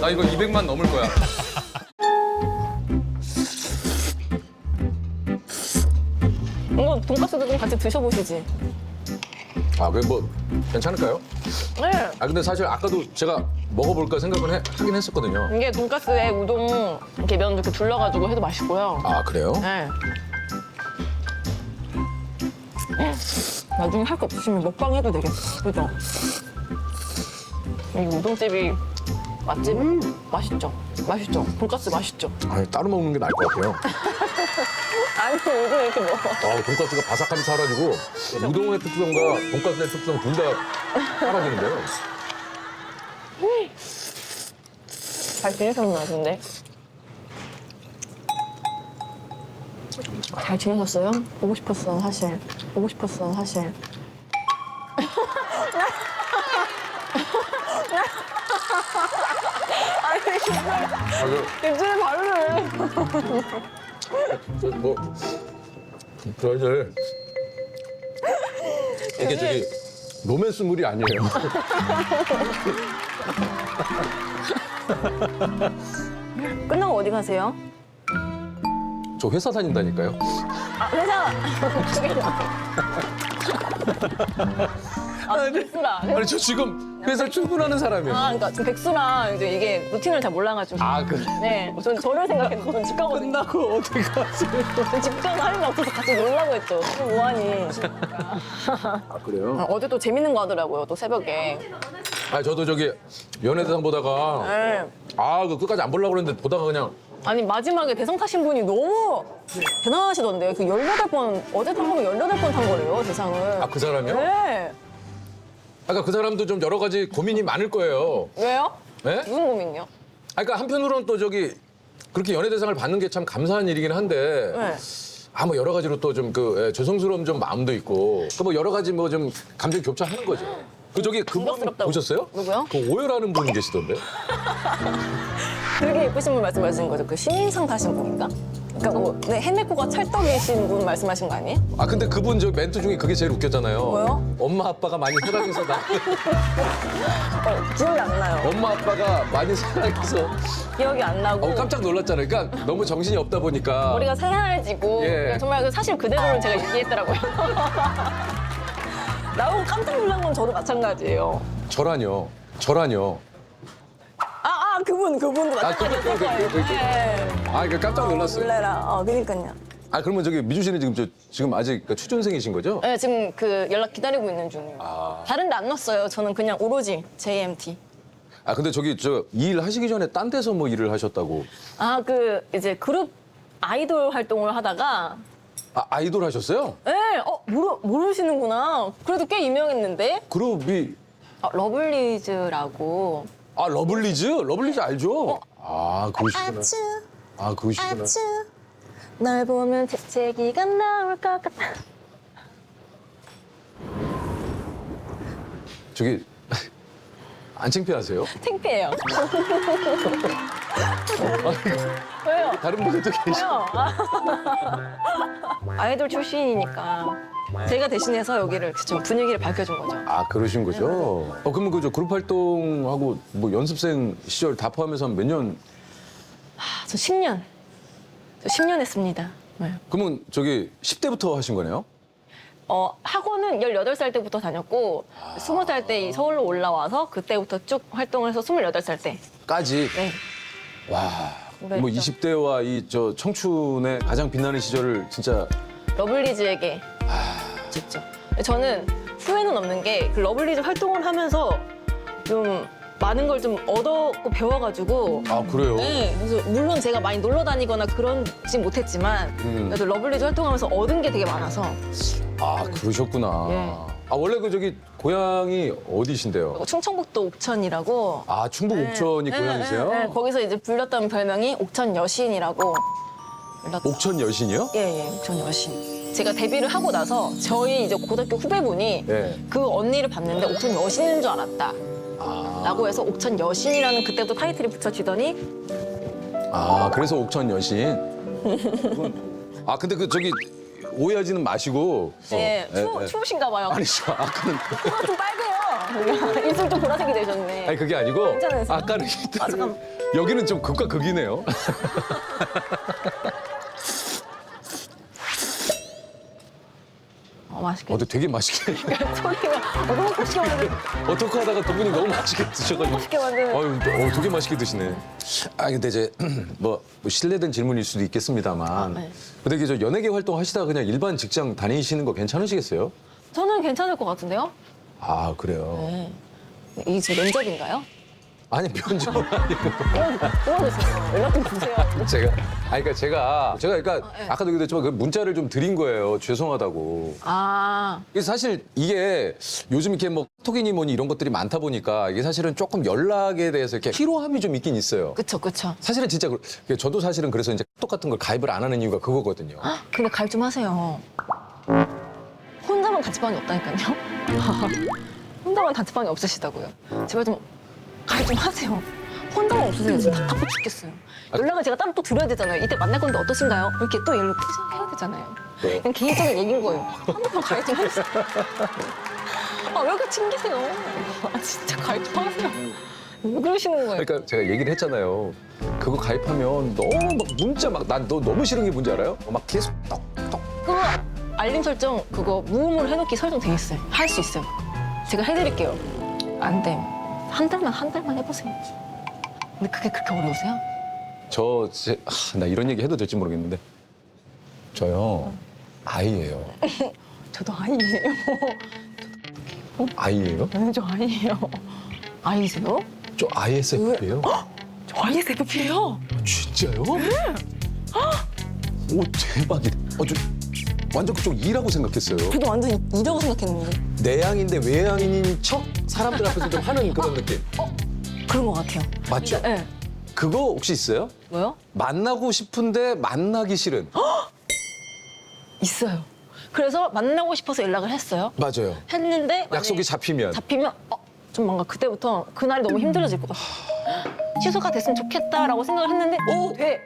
나 이거 200만 넘을 거야. 이거 돈가스도 좀 같이 드셔보시지. 아, 그게 뭐 괜찮을까요? 네. 아, 근데 사실 아까도 제가 먹어볼까 생각은 해- 하긴 했었거든요. 이게 돈가스에 우동 이렇게 면 이렇게 둘러가지고 해도 맛있고요. 아, 그래요? 네. 나중에 할 거 없으시면 먹방 해도 되겠다. 그죠? 이 우동집이 맛집 맛있죠? 맛있죠? 돈가스 맛있죠? 아니, 따로 먹는 게 나을 것 같아요. 아니 우동 이렇게 먹어. 아, 돈가스가 바삭함이 사라지고 우동의 특성과 돈가스의 특성 둘 다 사라지는데요. 잘 지내셨나 근데? 잘 지내셨어요? 보고 싶었어 사실. 보고 싶었어 사실. 아니 발을. 저, 뭐, 저희들 이게 저기 로맨스물이 아니에요. 끝나고 어디 가세요? 저 회사 다닌다니까요. 아 회사. 아 백수라. 아니, 저 지금 회사 출근하는 사람이에요. 아 그러니까 좀 백수라 이제 이게 루틴을 잘 몰라가지고. 아, 그래. 네, 전 저를 생각했는데 전집 가거든요. 끝나고 어디 가세요? 집 가서 할일 없어서 같이 놀라고 했죠. 그럼 뭐하니? 아, 그래요? 어제 또 재밌는 거 하더라고요. 또 새벽에. 아, 저도 저기 연예대상 보다가 네. 아, 그 끝까지 안 보려고 그랬는데 보다가 그냥 아니 마지막에 대상 타신 분이 너무 대단하시던데요. 그 18번 어제 탄 거면 18번 탄 거래요 대상을. 아, 그 사람이요? 네. 아까 그 사람도 좀 여러 가지 고민이 많을 거예요. 왜요? 네? 무슨 고민이요? 아, 그러니까 한편으로는 또 저기 그렇게 연예 대상을 받는 게 참 감사한 일이긴 한데 네. 아, 뭐 여러 가지로 또 좀 그 죄송스러운 좀 마음도 있고 그 뭐 여러 가지 뭐 좀 감정이 교차하는 거죠. 그 저기 그분. 보셨어요? 누구요? 그 오열하는 분 계시던데. 되게 예쁘신 분 말씀하시는 거죠. 그 신인상 타신 분인가? 그러니까 뭐 네, 해내코가 찰떡이신 분 말씀하신 거 아니에요? 아 근데 그분 저 멘트 중에 그게 제일 웃겼잖아요. 뭐요? 엄마 아빠가 많이 사랑해서 나 어, 기억이 안 나요. 엄마 아빠가 많이 사랑해서 기억이 안 나고. 어, 깜짝 놀랐잖아요. 그러니까 너무 정신이 없다 보니까 머리가 새하얘지고 예. 그냥 정말 그 사실 그대로를 제가 얘기했더라고요. 나오고 깜짝 놀란 건 저도 마찬가지예요. 저라뇨. 저라뇨. 아, 아 그분 그분도 아, 그분, 그분, 거예요. 그분, 그분. 네. 아 그러니까 깜짝 놀랐어요. 놀래라. 어, 그러니까요. 아 그러면 저기 미주 씨는 지금 저 지금 아직 그러니까 취준생이신 거죠? 네, 지금 그 연락 기다리고 있는 중이에요. 아. 다른 데 안 넣었어요. 저는 그냥 오로지 JMT. 아 근데 저기 저이일 하시기 전에 딴 데서 뭐 일을 하셨다고. 아, 그 이제 그룹 아이돌 활동을 하다가 아 아이돌 하셨어요? 네, 어, 모르, 모르시는구나. 그래도 꽤 유명했는데. 그룹이 아, 러블리즈라고. 아 러블리즈? 러블리즈 알죠? 아 그러시구나. 아추, 아 그러시구나. 아추. 널 보면 재채기가 나올 것 같아. 저기 안 창피하세요? 창피해요. 왜요? 다른 분들도 계시. 왜요? 아이돌 출신이니까 제가 대신해서 여기를 좀 분위기를 밝혀준 거죠. 아 그러신 거죠? 어 그러면 그저 그룹 활동하고 뭐 연습생 시절 다 포함해서 몇 년? 아, 저 10년. 저 10년 했습니다. 네. 그러면 저기 10대부터 하신 거네요? 어, 학원은 18살 때부터 다녔고, 20살 때 서울로 올라와서 그때부터 쭉 활동을 해서 28살 때. 까지. 네. 와. 오래 뭐 했죠. 20대와 이 저 청춘의 가장 빛나는 시절을 진짜 러블리즈에게 줬죠. 저는 후회는 없는 게 그 러블리즈 활동을 하면서 좀 많은 걸 좀 얻었고 배워가지고 아 그래요. 네, 그래서 물론 제가 많이 놀러 다니거나 그런지 못했지만 음. 그래도 러블리즈 활동하면서 얻은 게 되게 많아서 아 그러셨구나. 예. 아 원래 그 저기 고향이 어디신데요? 충청북도 옥천이라고 아 충북 옥천이 네, 고향이세요? 네, 네. 거기서 이제 불렸던 별명이 옥천 여신이라고 불렀다. 옥천 여신이요? 예, 예, 옥천 여신. 제가 데뷔를 하고 나서 저희 이제 고등학교 후배분이 네. 그 언니를 봤는데 옥천 여신인 줄 알았다. 아, 라고 해서 옥천 여신이라는 그때부터 타이틀이 붙여지더니 아 그래서 옥천 여신. 아 근데 그 저기 오해하지는 마시고. 예, 어, 추, 예, 예. 추우신가 봐요. 아니 저 아까는 코가 좀 빨개요. 입술 좀 보라색이 되셨네. 아니 그게 아니고 괜찮으세요? 아까는 아, 잠깐만. 여기는 좀 극과 극이네요. 맛있겠다. 어, 근데 되게 맛있게 소리가 너무 맛있게 만드는 어떻게 하다가 두 분이 너무 맛있게 드셔가지고 맛있게 만드는. 어, 되게 맛있게 드시네. 아 근데 이제 뭐, 뭐 실례된 질문일 수도 있겠습니다만, 아, 네. 근데 이게 저 연예계 활동하시다가 그냥 일반 직장 다니시는 거 괜찮으시겠어요? 저는 괜찮을 것 같은데요? 아 그래요. 네. 이게 지금 면접인가요? 아니 면접 아니고 끊어주세요. 연락 좀 주세요. 제가 아니 그러니까 제가 제가 그러니까 네. 아까도 얘기했지만 그 문자를 좀 드린 거예요. 죄송하다고. 아, 그래서 사실 이게 요즘 이렇게 뭐 톡이니 뭐니 이런 것들이 많다 보니까 이게 사실은 조금 연락에 대해서 이렇게 피로함이 좀 있긴 있어요. 그쵸, 그쵸. 사실은 진짜 그- 저도 사실은 그래서 이제 톡 같은 걸 가입을 안 하는 이유가 그거거든요. 헉, 근데 가입 좀 하세요. 혼자만 단체방이 없다니까요. 혼자만 단체방이 없으시다고요. 제발 좀 가입 좀 하세요. 혼자만 없으세요. 진짜 답답해 죽겠어요. 연락을 제가 따로 또 드려야 되잖아요. 이때 만날 건데 어떠신가요? 이렇게 또 연락 해야 되잖아요. 네. 그냥 개인적인 얘기인 거예요. 한 번만 가입 좀 해주세요. 아, 왜 이렇게 챙기세요? 아, 진짜 가입 좀 하세요. 왜 그러시는 거예요? 그러니까 제가 얘기를 했잖아요. 그거 가입하면 너무 막 문자 막 난 너 너무 싫은 게 뭔지 알아요? 막 계속 떡떡 그거 알림 설정 그거 무음으로 해놓기 설정 돼 있어요. 할 수 있어요. 제가 해드릴게요. 안 돼. 한 달만 한 달만 해보세요. 근데 그게 그렇게 어려우세요? 저, 제, 하, 나 이런 얘기 해도 될지 모르겠는데. 저요, 아이예요. 저도 아이예요. 아이예요? 네, 저 아이예요. 아이세요? 저 ISFP예요? 저 ISFP예요. 진짜요? 오, 대박이다. 어, 저 완전 그쪽 E라고 생각했어요. 저도 완전 이- 이라고 생각했는데 내향인데 외향인인 척 사람들 앞에서 좀 하는 그런 느낌. 그런 것 같아요. 맞죠? 네. 네. 그거 혹시 있어요? 뭐요? 만나고 싶은데 만나기 싫은. 있어요. 그래서 만나고 싶어서 연락을 했어요. 맞아요. 했는데 약속이 잡히면. 잡히면 어, 좀 뭔가 그때부터 그날이 너무 힘들어질 것 같아. 취소가 됐으면 좋겠다라고 생각을 했는데 오 돼.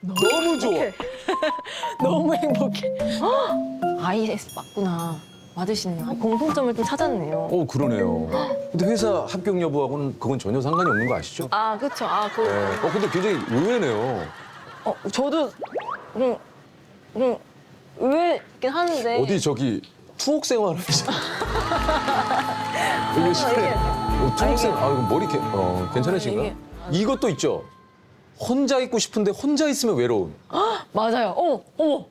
너무 좋아. 너무 행복해. IS 맞구나. 맞으시네요. 공통점을 좀 찾았네요. 어, 그러네요. 근데 회사 합격 여부하고는 그건 전혀 상관이 없는 거 아시죠? 아 그렇죠. 아 그. 네. 어, 근데 굉장히 의외네요. 어 저도 좀, 좀 의외긴 하는데. 어디 저기 투옥 생활 하시죠? 이게 실내 이게- 어, 투옥 생활, 아, 이거 머리 개, 어, 괜찮으신가? 아, 이게- 이것도 있죠. 혼자 있고 싶은데 혼자 있으면 외로움. 맞아요. 어머 어머.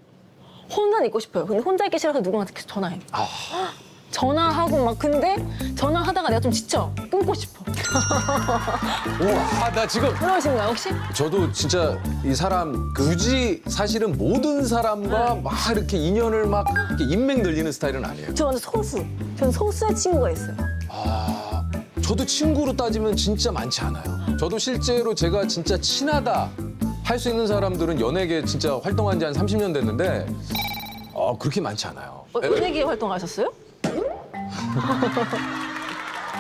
혼자 있고 싶어요. 근데 혼자 있기 싫어서 누구한테 계속 전화해요. 아, 전화하고 막 근데 전화하다가 내가 좀 지쳐. 끊고 싶어. 우와, 아, 나 지금 그러신가요 혹시? 저도 진짜 이 사람 굳이 사실은 모든 사람과 막 이렇게 인연을 막 이렇게 인맥 늘리는 스타일은 아니에요. 저 완전 소수. 저는 소수의 친구가 있어요. 아, 저도 친구로 따지면 진짜 많지 않아요. 저도 실제로 제가 진짜 친하다 할 수 있는 사람들은 연예계 진짜 활동한 지 한 30년 됐는데 어, 그렇게 많지 않아요. 어, 연예계 활동하셨어요?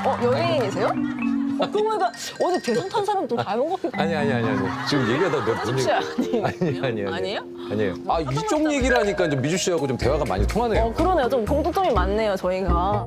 어, 연예인이세요? 어, 그러니까 어디 대선 탄 사람 좀 닮은 것 같기도 아니 아니 아니 아니. 지금 얘기하다 내가 뭔 얘기-? 아니 아니 아니. 아니에요? 아니에요. 아 이쪽 얘기를 하니까 이제 미주 씨하고 좀 대화가 많이 통하네요. 어, 그러네요. 좀 공통점이 많네요, 저희가.